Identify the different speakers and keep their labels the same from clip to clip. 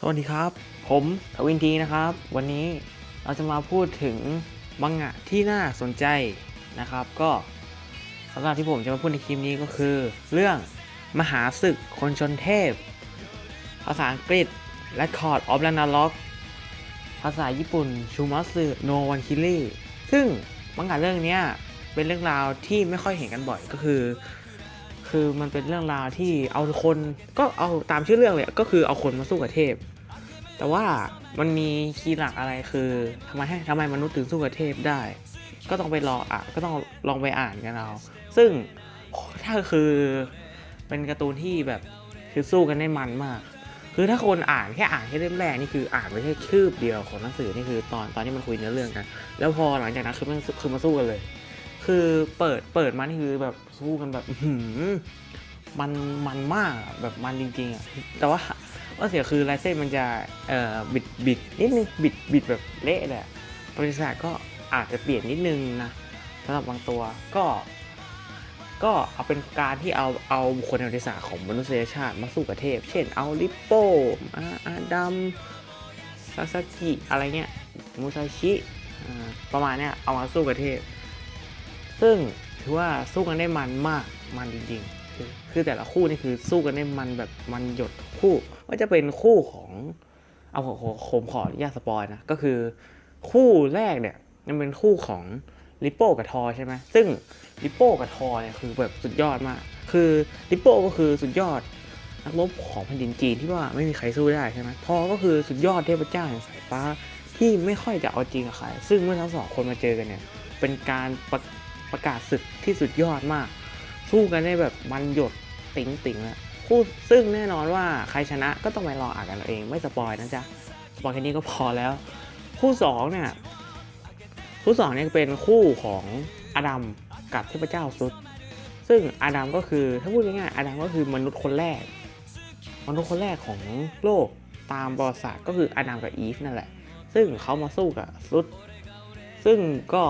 Speaker 1: สวัสดีครับ ผมทวินทีนะครับ วันนี้เราจะมาพูดถึงมังงะที่น่าสนใจนะครับ ก็สำหรับที่ผมจะมาพูดในคลิปนี้ก็คือ เรื่องมหาศึกคนชนเทพ ภาษาอังกฤษ Record of r a g n a r o k ภาษาญี่ปุ่นชูมัสึโนวันคิริซึ่งมังงะเรื่องนี้เป็นเรื่องราวที่ไม่ค่อยเห็นกันบ่อยก็คือ คือมันเป็นเรื่องราวที่เอาคนก็เอาตามชื่อเรื่องเลยก็คือเอาคนมาสู้กับเทพ แต่ว่ามันมีคีย์หลักอะไรคือทำไมให้ทำไมมนุษย์ถึงสู้กับเทพได้ ก็ต้องไปรออะก็ต้องลองไปอ่านกันเอาซึ่งถ้าคือเป็นการ์ตูนที่แบบคือสู้กันได้มันมาก คือถ้าคนอ่านแค่อ่านแค่เล่มแรกนี่คืออ่านไปแค่คืบเดียวของหนังสือนี่คือตอนตอนที่มันคุยเนื้อเรื่องกัน แล้วพอหลังจากนั้นคือมันคือมาสู้กันเลย คือเปิดเปิดมานี่คือแบบสู้กันแบบมันมันมากแบบมันจริงๆอะแต่ว่าว่าเสียคือลายเส้นมันจะเอ่อบิดบิดนิดนึงบิดบิดแบบเละเลยอะบริษัทก็อาจจะเปลี่ยนนิดนึงนะสำหรับบางตัวก็ ก็เอาเป็นการที่เอาเอาบุคคลในประวัติศาของมนุษยชาติมาสู้กับเทพ เช่นเอาลิปโป้อาอาดัมซาซากิอะไรเงี้ยมูซาชิประมาณเนี้ยเอามาสู้กับเทพ ซึ่งถือว่าสู้กันได้มันมากมันจริงๆคือคือแต่ละคู่นี่คือสู้กันได้มันแบบมันหยดคู่ว่าจะเป็นคู่ของเอาผมผมผมขออนุญาตสปอยนะก็คือคู่แรกเนี่ยมันเป็นคู่ของลิปโป้กับทอใช่ไหมซึ่งลิปโป้กับทอเนี่ยคือแบบสุดยอดมาก คือลิปโป้ก็คือสุดยอดนักรบของแผ่นดินจีนที่ว่าไม่มีใครสู้ได้ใช่ไหมทอก็คือสุดยอดเทพเจ้าแห่งสายฟ้าที่ไม่ค่อยจะเอาจริงกับใคร ซึ่งเมื่อทั้งสองคนมาเจอกันเนี่ย เป็นการประ ประกาศศึกที่สุดยอดมาก สู้กันได้แบบมันหยดติ๋งติ๋งอะคู่ซึ่งแน่นอนว่าใครชนะก็ต้องไปรออ่านกันเองไม่สปอยนะจ๊ะสปอยแค่นี้ก็พอแล้ว คู่สองเนี่ยคู่สองเนี่ยเป็นคู่ของอดัมกับเทพเจ้าซุดซึ่งอดัมก็คือถ้าพูดง่ายๆอดัมก็คือมนุษย์คนแรก มนุษย์คนแรกของโลกตามประวัติศาสตร์ก็คืออดัมกับอีฟนั่นแหละ ซึ่งเขามาสู้กับซุดซึ่งก็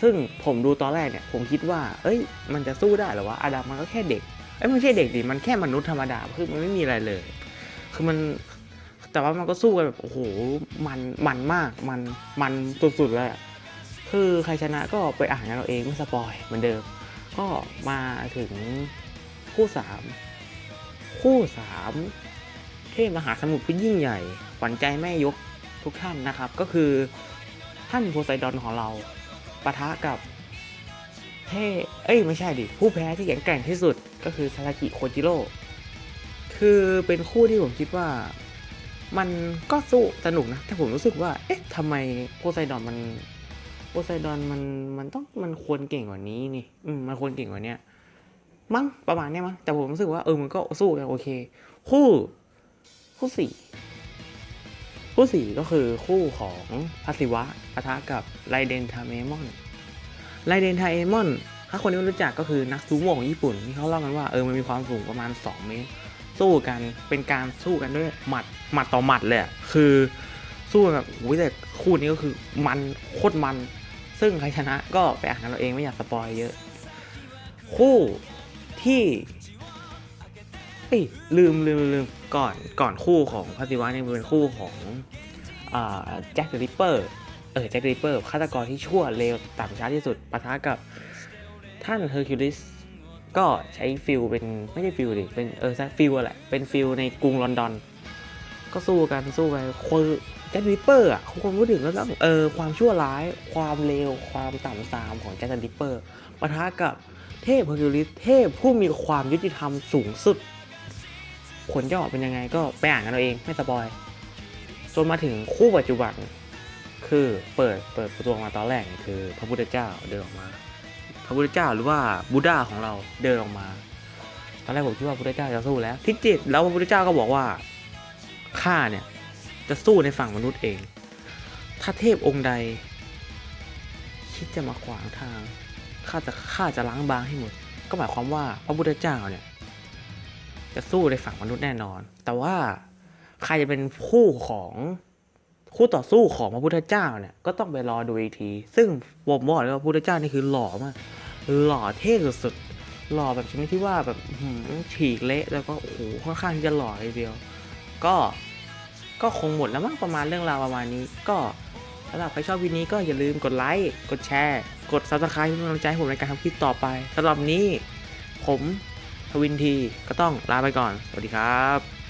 Speaker 1: ซึ่งผมดูตอนแรกเนี่ยผมคิดว่า เอ้ย มันจะสู้ได้หรอวะอาดัมมันก็แค่เด็กเอ้ยมันไม่ใช่เด็กดิมันแค่มนุษย์ธรรมดาคือมันไม่มีอะไรเลย คือมันแต่ว่ามันก็สู้กันแบบโอ้โหมันมันมากมันมันสุดๆเลยคือใครชนะก็ไปอ่านกันเราเองไม่สปอยเหมือนเดิม ก็มาถึงคู่สามคู่สามเทพมหาสมุทรผู้ยิ่งใหญ่ขวัญใจแม่ยกทุกท่านนะครับ ก็คือท่านโพไซดอนของเรา ปะทะกับเท่เอ้ยไม่ใช่ดิ ผู้แพ้ที่แข็งแกร่งที่สุดก็คือซารากิโคจิโร่คือเป็นคู่ที่ผมคิดว่า มันก็สู้สนุกนะ แต่ผมรู้สึกว่า เอ๊ะทำไมโพไซดอนมันโพไซดอนมันมันต้องมันควรเก่งกว่านี้นี่ อืมมันควรเก่งกว่านี้มั้งประมาณนี้มั้งแต่ผมรู้สึกว่าเออมันก็สู้กันโอเค คู่ คู่สี่ คู่สี่ก็คือคู่ของพัสิวะปะทะกับไรเดนทาเมมอนไรเดนทาเอมอน ถ้าคนที่รู้จักก็คือนักซูโม่ของญี่ปุ่นที่เขาเล่ากันว่าเออมันมีความสูงประมาณ 2 เมตร สู้กันเป็นการสู้กันด้วยหมัดหมัดต่อหมัดเลยคือสู้แบบโอ้ยแต่คู่นี้ก็คือมันโคตรมัน ซึ่งใครชนะก็ไปอ่านกันเราเองไม่อยากสปอยเยอะ คู่ที่ เอ้ยลืมลืมลืมก่อนก่อนคู่ของพัติวะเนี่ยมันเป็นคู่ของอ่าแจ็คเดอะริปเปอร์เออแจ็คเดอะริปเปอร์ฆาตกรที่ชั่วเลวต่ำช้าที่สุดปะทะกับท่านเฮอร์คิวลิสก็ใช้ฟิลเป็นไม่ใช่ฟิลดิเป็นเออใช่ฟิลแหละเป็นฟิลในกรุงลอนดอน ก็สู้กันสู้กันคือแจ็คเดอะริปเปอร์อะคนพูดถึงก็ต้องเออความชั่วร้ายความเลวความต่ำทรามของแจ็คเดอะริปเปอร์ปะทะกับเทพเฮอร์คิวลิสเทพผู้มีความยุติธรรมสูงสุด ผลจะออกเป็นยังไงก็ไปอ่านกันเอาเองไม่สปอย จนมาถึงคู่ปัจจุบัน คือเปิดเปิดประตูมาตอนแรกคือพระพุทธเจ้าเดินออกมา พระพุทธเจ้าหรือว่าบูดาของเราเดินออกมาตอนแรกผมคิดว่าพระพุทธเจ้าจะสู้แล้วที่จิตแล้วพระพุทธเจ้าก็บอกว่าข้าเนี่ยจะสู้ในฝั่งมนุษย์เอง ถ้าเทพองค์ใด คิดจะมาขวางทางข้าจะข้าจะล้างบางให้หมด ก็หมายความว่าพระพุทธเจ้าเนี่ย จะสู้ในฝั่งมนุษย์แน่นอน แต่ว่าใครจะเป็นคู่ของคู่ต่อสู้ของพระพุทธเจ้าเนี่ยก็ต้องไปรอดูอีกที ซึ่งผมบอกเลยว่าพระพุทธเจ้านี่คือหล่อมาก หล่อเท่สุดๆ หล่อแบบชนิดที่ว่าแบบฉีกเละแล้วก็โอ้โหค่อนข้างจะหล่อเลยเดียว ก็ก็คงหมดแล้วมั้งประมาณเรื่องราวประมาณนี้ ก็สำหรับใครชอบวิดีโอนี้ก็อย่าลืมกดไลค์ กดแชร์ กดซับสไคร้เพื่อเป็นกำลังใจให้ผมในการทำคลิปต่อไปสำหรับนี้ ผม ทวินทีก็ต้องลาไปก่อน สวัสดีครับ